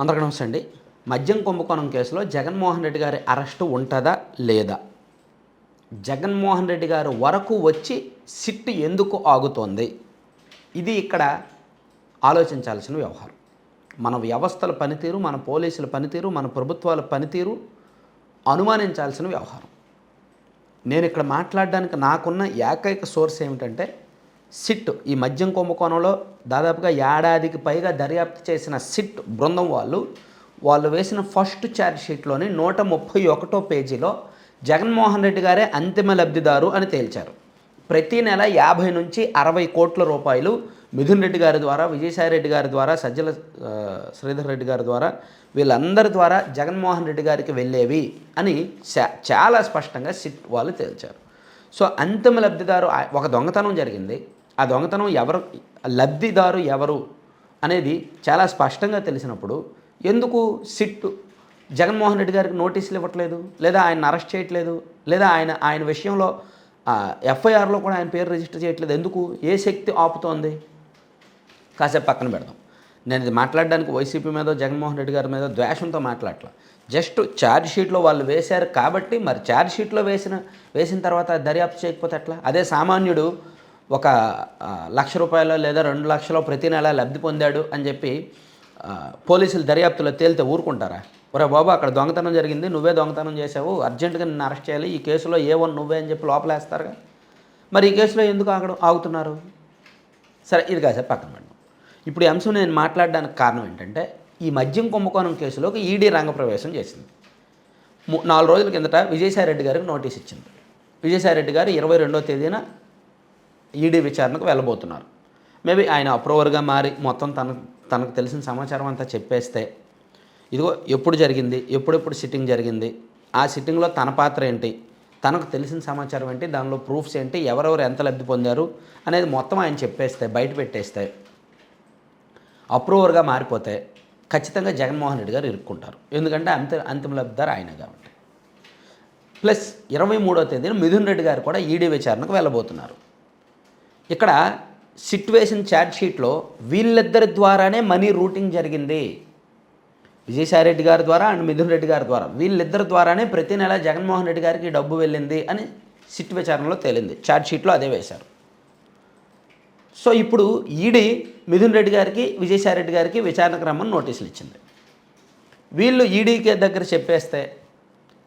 అందరికీ నమస్తే అండి. మద్యం కుంభకోణం కేసులో జగన్మోహన్ రెడ్డి గారి అరెస్టు ఉంటుందా లేదా? జగన్మోహన్ రెడ్డి గారు వరకు వచ్చి సిట్ ఎందుకు ఆగుతోంది? ఇది ఇక్కడ ఆలోచించాల్సిన వ్యవహారం. మన వ్యవస్థల పనితీరు మన పోలీసుల పనితీరు మన ప్రభుత్వాల పనితీరు అనుమానించాల్సిన వ్యవహారం. నేను ఇక్కడ మాట్లాడడానికి నాకున్న ఏకైక సోర్స్ ఏమిటంటే సిట్ ఈ మద్యం కుంభకోణంలో దాదాపుగా ఏడాదికి పైగా దర్యాప్తు చేసిన సిట్ బృందం వాళ్ళు వాళ్ళు వేసిన ఫస్ట్ ఛార్జ్ షీట్లోని నూట ముప్పై ఒకటో పేజీలో జగన్మోహన్ రెడ్డి గారే అంతిమ లబ్ధిదారు అని తేల్చారు. ప్రతి నెల యాభై నుంచి అరవై కోట్ల రూపాయలు మిథున్ రెడ్డి గారి ద్వారా విజయసాయి రెడ్డి గారి ద్వారా సజ్జల శ్రీధర్ రెడ్డి గారి ద్వారా వీళ్ళందరి ద్వారా జగన్మోహన్ రెడ్డి గారికి వెళ్ళేవి అని చాలా స్పష్టంగా సిట్ వాళ్ళు తేల్చారు. సో అంతిమ లబ్ధిదారు ఒక దొంగతనం జరిగింది. ఆ దొంగతనం ఎవరు లబ్ధిదారు ఎవరు అనేది చాలా స్పష్టంగా తెలిసినప్పుడు ఎందుకు సిట్టు జగన్మోహన్ రెడ్డి గారికి నోటీసులు ఇవ్వట్లేదు? లేదా ఆయన అరెస్ట్ చేయట్లేదు? లేదా ఆయన ఆయన విషయంలో ఎఫ్ఐఆర్లో కూడా ఆయన పేరు రిజిస్టర్ చేయట్లేదు? ఎందుకు? ఏ శక్తి ఆపుతోంది? కాసేపు పక్కన పెడదాం. నేను ఇది మాట్లాడడానికి వైసీపీ మీద జగన్మోహన్ రెడ్డి గారి మీద ద్వేషంతో మాట్లాడట్లా. జస్ట్ ఛార్జ్ షీట్లో వాళ్ళు వేశారు కాబట్టి మరి ఛార్జ్ షీట్లో వేసిన వేసిన తర్వాత దర్యాప్తు చేయకపోతే ఎట్లా? అదే సామాన్యుడు ఒక లక్ష రూపాయలు లేదా రెండు లక్షలు ప్రతి నెల లబ్ధి పొందాడు అని చెప్పి పోలీసులు దర్యాప్తులో తేలితే ఊరుకుంటారా? ఒరే బాబు అక్కడ దొంగతనం జరిగింది నువ్వే దొంగతనం చేసావు అర్జెంటుగా నిన్ను అరెస్ట్ చేయాలి ఈ కేసులో ఏ వన్ నువ్వే అని చెప్పి లోపలేస్తారుగా? మరి ఈ కేసులో ఎందుకు ఆగడం ఆగుతున్నారు? సరే ఇది కాసేపు పక్కన పెట్టడం ఇప్పుడు ఈ అంశం నేను మాట్లాడడానికి కారణం ఏంటంటే ఈ మద్యం కుంభకోణం కేసులోకి ఈడీ రంగప్రవేశం చేసింది. నాలుగు రోజుల కిందట విజయసాయి రెడ్డి గారికి నోటీస్ ఇచ్చింది. విజయసాయి రెడ్డి గారు ఇరవై రెండో తేదీన ఈడీ విచారణకు వెళ్ళబోతున్నారు. మేబీ ఆయన అప్రూవర్గా మారి మొత్తం తనకు తనకు తెలిసిన సమాచారం అంతా చెప్పేస్తే ఇదిగో ఎప్పుడు జరిగింది ఎప్పుడెప్పుడు సిట్టింగ్ జరిగింది ఆ సిట్టింగ్లో తన పాత్ర ఏంటి తనకు తెలిసిన సమాచారం ఏంటి దానిలో ప్రూఫ్స్ ఏంటి ఎవరెవరు ఎంత లబ్ధి పొందారు అనేది మొత్తం ఆయన చెప్పేస్తే బయట పెట్టేస్తే అప్రూవర్గా మారిపోతే ఖచ్చితంగా జగన్మోహన్ రెడ్డి గారు ఇరుక్కుంటారు. ఎందుకంటే అంత అంతిమ లబ్ధిదారు ఆయన కాబట్టి. ప్లస్ ఇరవై మూడో తేదీన మిథున్ రెడ్డి గారు కూడా ఈడీ విచారణకు వెళ్ళబోతున్నారు. ఇక్కడ సిట్యువేషన్ ఛార్జ్ షీట్లో వీళ్ళిద్దరి ద్వారానే మనీ రూటింగ్ జరిగింది. విజయసాయి రెడ్డి గారి ద్వారా అండ్ మిథున్ రెడ్డి గారి ద్వారా. వీళ్ళిద్దరి ద్వారానే ప్రతి నెల జగన్మోహన్ రెడ్డి గారికి డబ్బు వెళ్ళింది అని సిట్ విచారణలో తేలింది. ఛార్జ్ షీట్లో అదే వేశారు. సో ఇప్పుడు ఈడీ మిథున్ రెడ్డి గారికి విజయసాయిరెడ్డి గారికి విచారణ క్రమం నోటీసులు ఇచ్చింది. వీళ్ళు ఈడీకే దగ్గర చెప్పేస్తే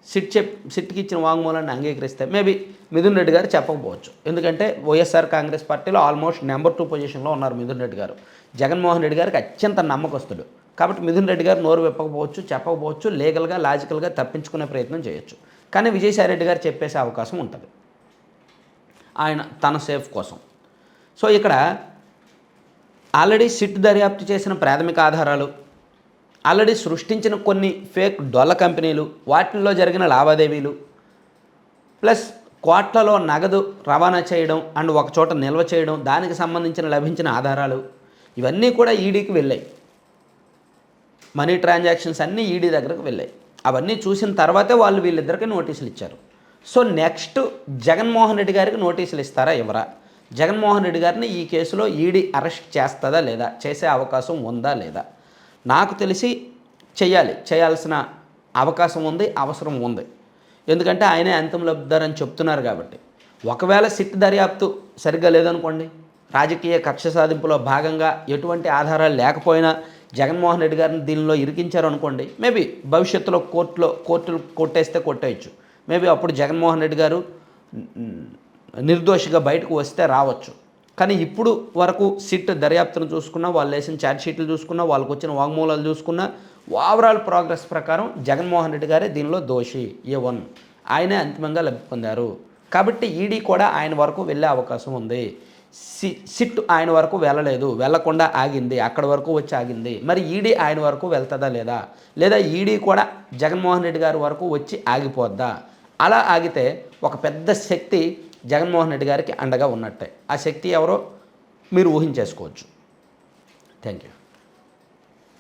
సిట్ చెప్ సిట్కి ఇచ్చిన వాంగ్మూలాన్ని అంగీకరిస్తే మేబీ మిథున్ రెడ్డి గారు చెప్పకపోవచ్చు. ఎందుకంటే వైఎస్ఆర్ కాంగ్రెస్ పార్టీలో ఆల్మోస్ట్ నెంబర్ టూ పొజిషన్లో ఉన్నారు మిథున్ రెడ్డి గారు. జగన్మోహన్ రెడ్డి గారికి అత్యంత నమ్మకస్తుడు. కాబట్టి మిథున్ రెడ్డి గారు నోరు విప్పకపోవచ్చు చెప్పకపోవచ్చు లీగల్గా లాజికల్గా తప్పించుకునే ప్రయత్నం చేయొచ్చు. కానీ విజయసాయి రెడ్డి గారు చెప్పేసే అవకాశం ఉంటుంది. ఆయన తన సేఫ్ కోసం. సో ఇక్కడ ఆల్రెడీ సిట్ దర్యాప్తు చేసిన ప్రాథమిక ఆధారాలు ఆల్రెడీ సృష్టించిన కొన్ని ఫేక్ డొల్ల కంపెనీలు వాటిల్లో జరిగిన లావాదేవీలు ప్లస్ కోట్లలో నగదు రవాణా చేయడం అండ్ ఒక చోట నిల్వ చేయడం దానికి సంబంధించిన లభించిన ఆధారాలు ఇవన్నీ కూడా ఈడీకి వెళ్ళాయి. మనీ ట్రాన్సాక్షన్స్ అన్నీ ఈడీ దగ్గరకు వెళ్ళాయి. అవన్నీ చూసిన తర్వాతే వాళ్ళు వీళ్ళిద్దరికి నోటీసులు ఇచ్చారు. సో నెక్స్ట్ జగన్మోహన్ రెడ్డి గారికి నోటీసులు ఇస్తారా ఎవరా? జగన్మోహన్ రెడ్డి గారిని ఈ కేసులో ఈడీ అరెస్ట్ చేస్తుందా లేదా? చేసే అవకాశం ఉందా లేదా? నాకు తెలిసి చేయాలి చేయాల్సిన అవకాశం ఉంది అవసరం ఉంది. ఎందుకంటే ఆయనే అంతిమ లబ్ధారని చెప్తున్నారు కాబట్టి. ఒకవేళ సిట్ దర్యాప్తు సరిగ్గా లేదనుకోండి రాజకీయ కక్ష సాధింపులో భాగంగా ఎటువంటి ఆధారాలు లేకపోయినా జగన్మోహన్ రెడ్డి గారిని దీనిలో ఇరికించారు అనుకోండి మేబీ భవిష్యత్తులో కోర్టులో కోర్టులు కొట్టేస్తే కొట్టేయచ్చు. మేబీ అప్పుడు జగన్మోహన్ రెడ్డి గారు నిర్దోషిగా బయటకు వస్తే రావచ్చు. కానీ ఇప్పుడు వరకు సిట్ దర్యాప్తును చూసుకున్నా వాళ్ళు వేసిన ఛార్జ్షీట్లు చూసుకున్నా వాళ్ళకు వచ్చిన వాంగ్మూలాలు చూసుకున్నా ఓవరాల్ ప్రోగ్రెస్ ప్రకారం జగన్మోహన్ రెడ్డి గారే దీనిలో దోషి ఏ వన్. ఆయనే అంతిమంగా లబ్ధి పొందారు. కాబట్టి ఈడీ కూడా ఆయన వరకు వెళ్ళే అవకాశం ఉంది. సి సిట్ ఆయన వరకు వెళ్ళలేదు. వెళ్ళకుండా ఆగింది. అక్కడ వరకు వచ్చి ఆగింది. మరి ఈడీ ఆయన వరకు వెళ్తుందా లేదా? లేదా ఈడీ కూడా జగన్మోహన్ రెడ్డి గారి వరకు వచ్చి ఆగిపోద్దా? అలా ఆగితే ఒక పెద్ద శక్తి జగన్మోహన్ రెడ్డి గారికి అండగా ఉన్నట్టే. ఆ శక్తి ఎవరో మీరు ఊహించేసుకోవచ్చు. Thank you